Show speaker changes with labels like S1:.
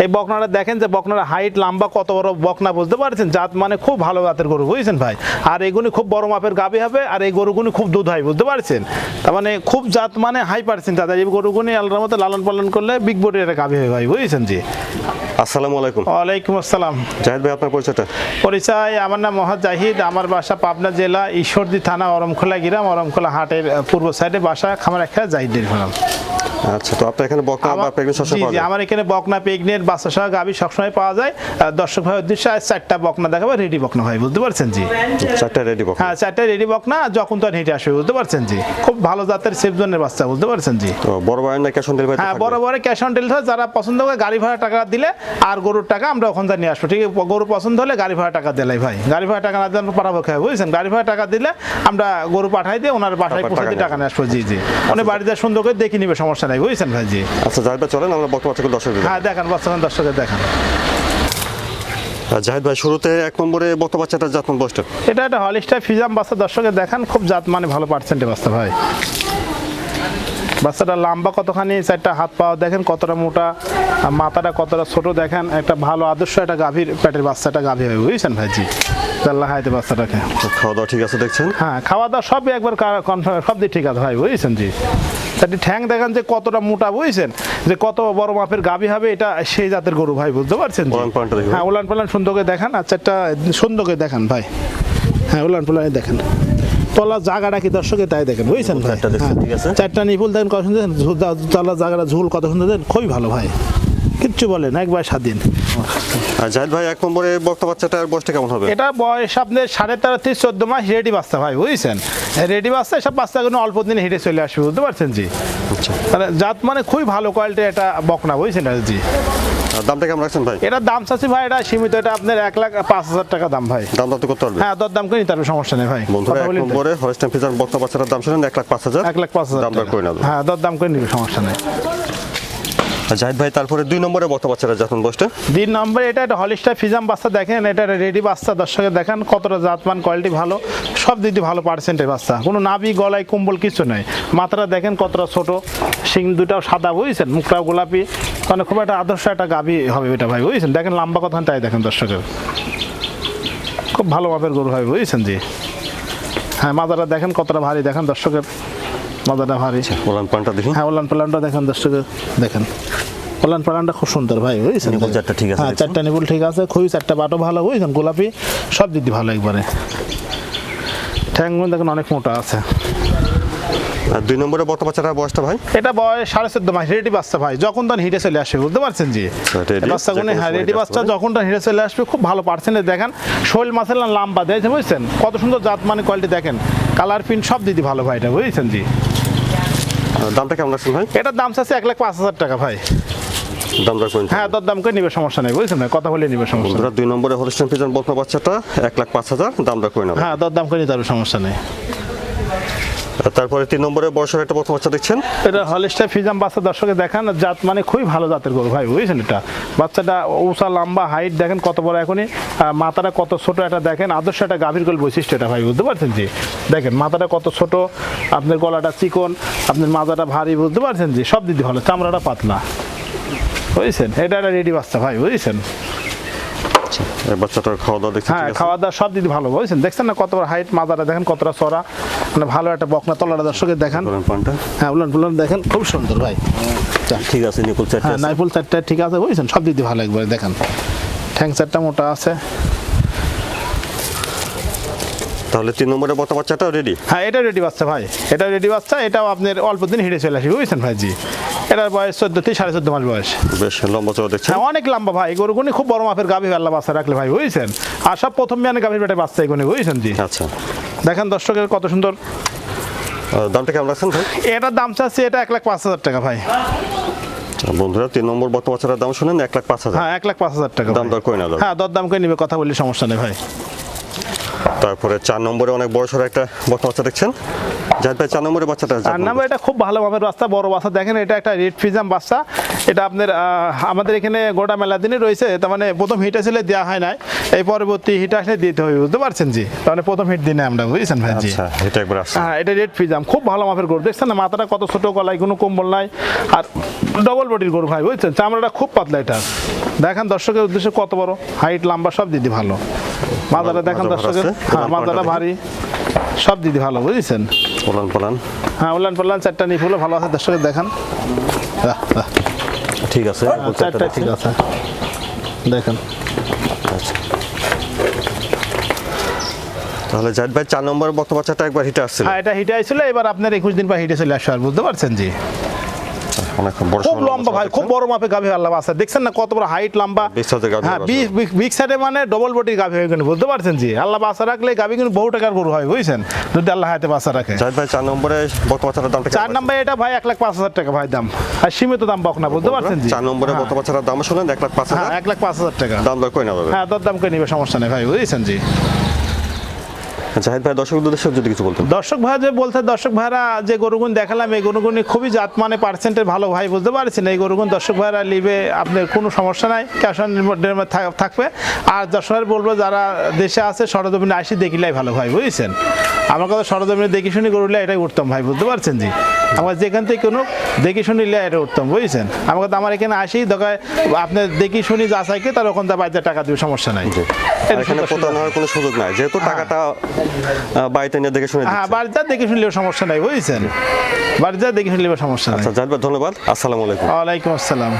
S1: এই বকনাটা দেখেন যে বকনার হাইট লম্বা কত বড় বকনা বুঝতে পারছেন? জাত মানে খুব ভালো জাতের গরু বুঝছেন ভাই? আর এইগুলি খুব বড় মাপের গাবি হবে আর এই গরুগুলি খুব দুধ হয় বুঝতে পারছেন? তার মানে খুব জাত মানে হাই পার্সেন্ট দাদা এই গরুগুলি আল্লাহর মতো লালন পালন করলে বিগ বডি একটা গাবি হয় ভাই বুঝছেন জি?
S2: আসসালামু আলাইকুম।
S1: ওয়ালাইকুম আসসালাম।
S2: জাহিদ ভাই আপনার পরিচয়টা?
S1: পরিচয় আমার নাম মোহাম্মদ জাহিদ আমার বাসা পাবনা জেলা ঈশ্বরদী থানা অরমখোলা গ্রাম অরমখোলা হাটের পূর্ব সাইডে বাসা খামার একটা জাহিদ ফার্ম
S2: আচ্ছা তো আপনার এখানে বকনা বা
S1: জি,
S2: সবসময় পাওয়া যায়?
S1: আমার এখানে বকনা পেগনেট বাচ্চা সহ গাভি সবসময় পাওয়া যায়। দর্শক ভাই উদ্দেশ্যে চারটা বকনা দেখাবো রেডি বকনা ভাই বুঝতে পারছেন জি?
S2: চারটা রেডি বকনা।
S1: হ্যাঁ চারটা রেডি বকনা যখন তখন হেঁটে আসবে বুঝতে পারছেন জি? খুব ভালো জাতের সেফ জোনের বাচ্চা বুঝতে পারছেন জি?
S2: তো বড় বাড়ি না ক্যাশ অন ডেলিভারি
S1: হ্যাঁ বড় বড় ক্যাশ অন ডেলিভারি যারা পছন্দ করে গাড়ি ভাড়া টাকা দিলে আর গরুর টাকা আমরা ওখান থেকে নিয়ে আসব ঠিক আছে? গরু পছন্দ হলে গাড়ি ভাড়া টাকা দিলাই ভাই। গাড়ি ভাড়া টাকা না দিলে আমরা পাঠাবো খাই বুঝছেন? গাড়ি ভাড়া টাকা দিলে আমরা গরু পাঠাই দিয়ে ওনার বাসায়
S2: তারপর
S1: পৌঁছে
S2: টাকা
S1: টাকা নিয়ে আসব জি জি। উনি বাড়িতে সুন্দর করে দেখে নিবে সমস্যা নাই বুঝছেন ভাই জি
S2: আচ্ছা জাহিদ ভাই চলেন আমরা বাচ্চাগুলো দর্শক
S1: হ্যাঁ দেখান বাচ্চা দর্শকের দেখান।
S2: জাহিদ ভাই শুরুতে এক নম্বরে বকনা বাচ্চাটা জাতমান বয়সটা?
S1: এটা একটা হলিস্টার ফিজাম বাচ্চা দর্শকের দেখান খুব জাত মানে ভালো পার্সেন্টে বাচ্চা ভাই। বাচ্চাটা লম্বা কতখানি চারটা হাত পাওয়া দেখেন কতটা মোটা মাথাটা কতটা ছোট দেখেন একটা ভালো আদর্শ একটা গাভীর পেটের বাচ্চাটা গাভী হবে বুঝছেন ভাই বাচ্চাটাকে
S2: খাওয়া দাওয়া ঠিক আছে দেখছেন
S1: হ্যাঁ খাওয়া দাওয়া সবই একবার সব দিক ঠিক আছে ভাই বুঝছেন জি তাটি ঠ্যাং দেখেন যে কতটা মোটা বুঝছেন যে কত বড় মাপের হবে এটা সেই জাতের গরু ভাই বুঝতে পারছেন?
S2: ওলান।
S1: হ্যাঁ উলান পালান সুন্দর দেখান আচ্ছা একটা দেখান ভাই হ্যাঁ পালান দেখেন তলা জায়গাটা কি দর্শকে তাই দেখেন বুঝছেন ভাই
S2: চারটা
S1: হ্যাঁ।
S2: ঠিক আছে।
S1: চারটা নিপুল দেখেন কত সুন্দর ঝুল- তলা জায়গাটা ঝুল কত সুন্দর খুবই ভালো ভাই কিচ্ছু বলেন একবার স্বাধীন
S2: জাহিদ ভাই এক নম্বরে বকনা বাচ্চাটার বয়সটা কেমন হবে?
S1: এটা বয়স আপনার সাড়ে তেরো থেকে চোদ্দ মাস রেডি বাচ্চা ভাই বুঝছেন? রেডি বাচ্চা সব বাচ্চাগুলো অল্প দিনে হেঁটে চলে আসবে বুঝতে পারছেন জি? মানে জাত মানে খুবই ভালো কোয়ালিটির এটা বকনা বুঝছেন জি?
S2: দামটা কেমন রাখছেন ভাই?
S1: এটার দাম চাচ্ছি ভাই এটা সীমিত এটা আপনার এক লাখ পাঁচ হাজার টাকা দাম ভাই।
S2: দাম দর করতে পারবে।
S1: হ্যাঁ দর দাম করে নিতে পারবে সমস্যা নেই ভাই।
S2: বন্ধুরা এক নম্বরে হরেস্টান ফিজার বকনা বাচ্চাটার দাম শুনেন এক লাখ পাঁচ হাজার।
S1: এক লাখ পাঁচ হাজার
S2: দাম দর করে নেবে।
S1: হ্যাঁ দর দাম করে নিবে সমস্যা নেই।
S2: জাহিদ ভাই, তারপরে দুই নম্বরে বকনা বাচ্চাটার জাতমান বয়সটা?
S1: তিন নম্বরে এটা একটা হলিস্টার ফিজাম বাচ্চা দেখেন, এটা রেডি বাচ্চা দর্শকের দেখেন, কতটা জাতমান কোয়ালিটি ভালো, সব দিক দিয়ে ভালো পার্সেন্টের বাচ্চা। কোনো নাভি, গলায় কম্বল কিছু নেই। মাথাটা দেখেন কতটা ছোট, শিং দুটাও সাদা, বুঝছেন? মুখটাও গোলাপি মানে খুব একটা আদর্শ একটা গাভী হবে এটা ভাই, বুঝছেন? দেখেন লম্বা কথা তাই দেখেন দর্শকের খুব ভালো মাপের গরু হবে বুঝছেন জি? হ্যাঁ মাজাটা দেখেন কতটা ভারী, দেখেন দর্শকের। মাজাটা ভারী।
S2: ওলান পানটা দেখি।
S1: হ্যাঁ ওলান পালানটা দেখেন দর্শকের দেখেন। ওলান পালানটা খুব সুন্দর ভাই বুঝছেন?
S2: চারটা ঠিক আছে
S1: হ্যাঁ? চারটা নিপুল ঠিক আছে খুবই চারটা বাটো ভালো বুঝছেন? গোলাপি সব দিদি ভালো একবারে। ঠ্যাংগুলো দেখেন অনেক মোটা আছে।
S2: আর দুই নম্বরে বকনা বাচ্চাটার বয়সটা ভাই?
S1: এটা বয়স সাড়ে চোদ্দ মাস রেডি বাচ্চা ভাই যখন তখন হিটে চলে আসবে বুঝতে পারছেন জি?
S2: ready,
S1: বাচ্চাগুলো হ্যাঁ রেডি বাচ্চা যখন তখন হিটে চলে আসবে খুব ভালো পার্সেন্টেজ দেখেন। শৈল মাছের লাম্বা দিয়েছে বুঝছেন? কত সুন্দর জাত মানে কোয়ালিটি দেখেন। কালার প্রিন্ট সব দিদি ভালো ভাই এটা বুঝছেন জি?
S2: দামটা কেমন আছে ভাই?
S1: এটার দাম আছে এক লাখ পাঁচ হাজার টাকা ভাই।
S2: দাম করে
S1: হ্যাঁ দর দাম করে নিবে সমস্যা নেই বুঝছেন না? কথা বলে নিবে সমস্যা।
S2: বন্ধুরা দুই নম্বরে হলিস্টান ফিজার বকনা বাচ্চাটা এক লাখ পাঁচ হাজার দাম নেবে।
S1: হ্যাঁ দর দাম করে নিতে সমস্যা নেই।
S2: তারপরে তিন নম্বরে বয়সের একটা প্রথম বাচ্চা দেখছেন।
S1: এটা হলিস্টার ফিজাম বাচ্চা দর্শকে দেখান, জাত মানে খুবই ভালো জাতের গরু ভাই, বুঝছেন এটা? বাচ্চাটা উষা লম্বা হাইট দেখেন কত বড় এখনই মাথাটা কত ছোট এটা দেখেন, আদর্শ একটা গাভীর গোল বৈশিষ্ট্য এটা ভাই, বুঝতে পারছেন জি? দেখেন, মাথাটা কত ছোট, আপনার গলাটা চিকন, আপনার মাথাটা ভারী, বুঝতে পারছেন জি? সব দিদি ভালো, চামড়াটা পাতলা, বুঝছেন? এটা একটা রেডি বাচ্চা ভাই, বুঝছেন?
S2: বাচ্চাটার খাওয়া দাওয়া দেখছেন
S1: হ্যাঁ খাওয়া দাওয়া সব দিদি ভালো বুঝছেন? দেখছেন না কত হাইট দেখেন কতটা চড়া মানে ভালো একটা বকনা তলাটা দর্শকের দেখান। হ্যাঁ উলান পুলান দেখেন খুব সুন্দর ভাই।
S2: ঠিক আছে চারটে
S1: হ্যাঁ চারটা ঠিক আছে বুঝছেন? সব দিদি ভালো একবারে দেখেন। ঠ্যাং চারটা মোটা আছে।
S2: তাহলে তিন বাচ্চাটাও রেডি
S1: হ্যাঁ এটা রেডি বাচ্চা ভাই। এটা রেডি বাচ্চা এটাও আপনার অল্প দিন হিটে চলে আসবে বুঝছেন ভাই জি এটার বয়স চোদ্দ থেকে সাড়ে চোদ্দ মাস বয়স।
S2: বেশ লম্বা চড়া দেখছেন।
S1: হ্যাঁ অনেক লম্বা ভাই গরুগুনি খুব বড় মাপের গাভী আল্লাহ বাচ্চা রাখলে ভাই বুঝছেন? আর সব প্রথম বিয়ানে গাভীর পেটে বাচ্চা এগুনি বুঝছেন জি?
S2: আচ্ছা।
S1: দেখেন দর্শকের কত সুন্দর।
S2: দামটা কেমন রাখছেন ভাই?
S1: এটার দাম চাচ্ছে এটা এক লাখ পাঁচ হাজার টাকা ভাই।
S2: আচ্ছা, বন্ধুরা তিন নম্বর বকনা বাচ্চাটার দাম শুনেন এক লাখ পাঁচ হাজার।
S1: হ্যাঁ এক লাখ পাঁচ হাজার টাকা
S2: দাম দর করে না
S1: হ্যাঁ দর দাম করে নিবে কথা বললে সমস্যা নেই ভাই।
S2: তারপরে চার নম্বরে অনেক বড় সড়ো একটা বাচ্চা দেখছেন। ভাই চার বাচ্চাটা
S1: নাম্বার এটা খুব ভালো মাপের বাচ্চা বড় বাচ্চা। দেখেন এটা একটা রেড ফিজাম বাচ্চা। এটা আপনার আমাদের এখানে গোটা মেলা দিনই রয়েছে। তার মানে প্রথম হিট আসলে দেওয়া হয় নাই। এই পরবর্তী হিট আসলে দিতে হবে বুঝতে পারছেন জি? মানে প্রথম হিট দিনে আমরা বুঝছেন ভাই জি?
S2: আচ্ছা এটা একবার
S1: হ্যাঁ এটা রেড ফিজাম খুব ভালো মাপের গরু। দেখছেন না মাথাটা কত ছোট গলায় কোনো কম্বল নাই। আর ডবল বডির গরু ভাই বুঝছেন? চামড়াটা খুব পাতলা এটা। দেখেন দর্শকের উদ্দেশ্যে কত বড়? হাইট লম্বা সব দিদি ভালো। মাথাটা দেখেন দর্শকের। হ্যাঁ মাথাটা ভারী। সব দিদি ভালো বুঝেছেন?
S2: পোলান পোলান।
S1: হ্যাঁ ওলান পাল্লান চারটা নিপুলো ভালো আছে দর্শকের দেখান।
S2: ঠিক আছে
S1: চারটা ঠিক আছে। দেখেন।
S2: আচ্ছা। তাহলে জাহিদ ভাই চার নম্বর বক্তব্য একবার হিটে আসছিল।
S1: হ্যাঁ এটা হিটে আসছিল এবার আপনার একুশ দিন পর হিটে চলে আসবে আর বুঝতে পারছেন জি? খুব লম্বা ভাই খুব বড় মাপে গাভী আল্লাহ আছে দেখছেন না কত বড় হাইট লম্বা? হ্যাঁ বিগ সাইডে মানে ডবল বডির গাভী হয়ে গেলে বুঝতে পারছেন জি? আল্লাহ বাসা রাখলে গাভী কিন্তু বহু টাকার গরু হয় বুঝছেন? যদি আল্লাহ হাতে বাসা রাখে।
S2: ভাই চার নম্বরে বকনা বাচ্চাটার দামটা
S1: চার নাম্বার এটা ভাই এক লাখ পাঁচ হাজার টাকা ভাই দাম। আর সীমিত দাম বক না বুঝতে পারছেন জি?
S2: চার নম্বরে
S1: হ্যাঁ,
S2: বকনা দাম শুনলেন এক লাখ পাঁচ
S1: হ্যাঁ
S2: হাজার।
S1: এক লাখ পাঁচ হাজার টাকা।
S2: দাম দর করে নেওয়া যাবে?
S1: হ্যাঁ দর দাম করে নিবে সমস্যা নেই ভাই বুঝেছেন জি?
S2: জাহিদ ভাই, দর্শক উদ্দেশ্যে যদি কিছু বলতেন।
S1: দর্শক ভাই, যে বলতে দর্শক ভাইরা যে গরুগুন দেখালাম, এই গরুগুনি খুবই জাত মানে পার্সেন্টের ভালো ভাই, বুঝতে পারছেন? এই গরুগুন দর্শক ভাইরা লিবে আপনার কোনো সমস্যা নাই ক্যাশ অন থাকবে। আর দর্শক বলব, যারা দেশে আছে, সরজমিনে আসি, দেখিলাই ভালো ভাই, বুঝছেন? আমার কথা সরজমিনে দেখি শুনি গরুলে এটাই উঠতাম ভাই বুঝতে পারছেন জি? আমার যেখান থেকে কোনো দেখি শুনিলে এটা উঠতাম বুঝছেন? আমার কথা আমার এখানে আসি দোকায় আপনার দেখি শুনি যাচাইকে তার ওখান থেকে বাইরে টাকা দিবে সমস্যা নাই।
S2: এখানে কোনো সুযোগ নাই যেহেতু টাকাটা বাড়িতে নিয়ে দেখে শুনে
S1: হ্যাঁ। বাড়িতে দেখে শুনলেও সমস্যা নাই বুঝছেন? বাড়িতে দেখে শুনলেও সমস্যা নাই।
S2: আচ্ছা ধন্যবাদ। আসসালামু আলাইকুম।
S1: ওয়ালাইকুম আসসালাম।